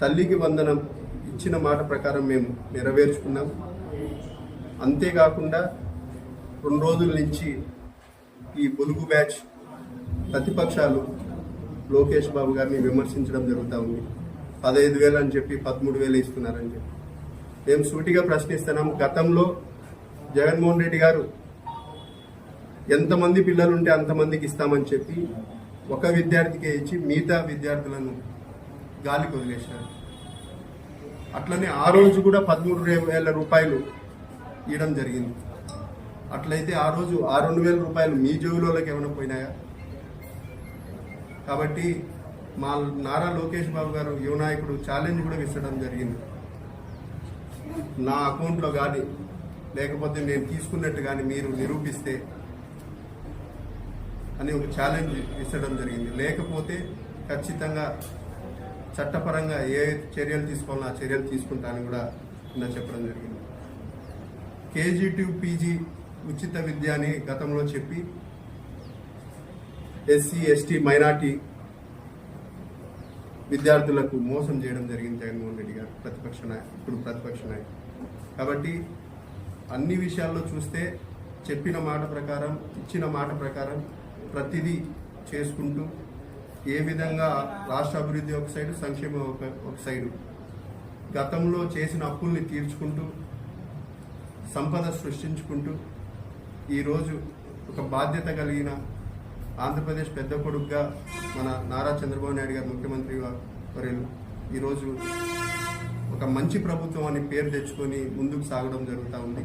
తల్లికి వందనం ఇచ్చిన మాట ప్రకారం మేము నెరవేర్చుకున్నాం. అంతేకాకుండా రెండు రోజుల నుంచి ఈ పొలుగు బ్యాచ్ ప్రతిపక్షాలు లోకేష్ బాబు గారిని విమర్శించడం జరుగుతూ ఉంది. పదహైదు వేలు అని చెప్పి పదమూడు వేలు ఇస్తున్నారని చెప్పి. మేము సూటిగా ప్రశ్నిస్తున్నాం. గతంలో జగన్మోహన్ రెడ్డి గారు ఎంతమంది పిల్లలు ఉంటే అంతమందికి ఇస్తామని చెప్పి ఒక విద్యార్థికే ఇచ్చి మిగతా విద్యార్థులను గాలికి వదిలేశారు అట్లనే ఆ రోజు కూడా పదమూడు వేల రూపాయలు ఇవ్వడం జరిగింది. అట్లయితే ఆ రోజు ఆ రెండు వేల రూపాయలు మీ జోబులోకి ఏమైనా పోయినాయా? కాబట్టి మా నారా లోకేష్ బాబు గారు యువ నాయకుడు ఛాలెంజ్ కూడా విసరడం జరిగింది. నా అకౌంట్లో కానీ లేకపోతే నేను తీసుకున్నట్టు కానీ మీరు నిరూపిస్తే అని ఒక ఛాలెంజ్ ఇచ్చడం జరిగింది. లేకపోతే ఖచ్చితంగా చట్టపరంగా ఏ చర్యలు తీసుకోవాలో ఆ చర్యలు తీసుకుంటానని కూడా నిన్న చెప్పడం జరిగింది. కేజీ టు పీజీ ఉచిత విద్య అని గతంలో చెప్పి ఎస్సీ ఎస్టీ మైనార్టీ విద్యార్థులకు మోసం చేయడం జరిగింది జగన్మోహన్ రెడ్డి గారు ప్రతిపక్ష నాయకు ఇప్పుడు ప్రతిపక్ష నాయకుడు. కాబట్టి అన్ని విషయాల్లో చూస్తే చెప్పిన మాట ప్రకారం ఇచ్చిన మాట ప్రకారం ప్రతిదీ చేసుకుంటూ ఏ విధంగా రాష్ట్ర అభివృద్ధి ఒక సైడు సంక్షేమం ఒక ఒక సైడు. గతంలో చేసిన అప్పుల్ని తీర్చుకుంటూ సంపద సృష్టించుకుంటూ ఈరోజు ఒక బాధ్యత కలిగిన ఆంధ్రప్రదేశ్ పెద్ద కొడుకుగా మన నారా చంద్రబాబు నాయుడు గారు ముఖ్యమంత్రి వర్యులు. ఈరోజు ఒక మంచి ప్రభుత్వం అని పేరు తెచ్చుకొని ముందుకు సాగడం జరుగుతూ ఉంది.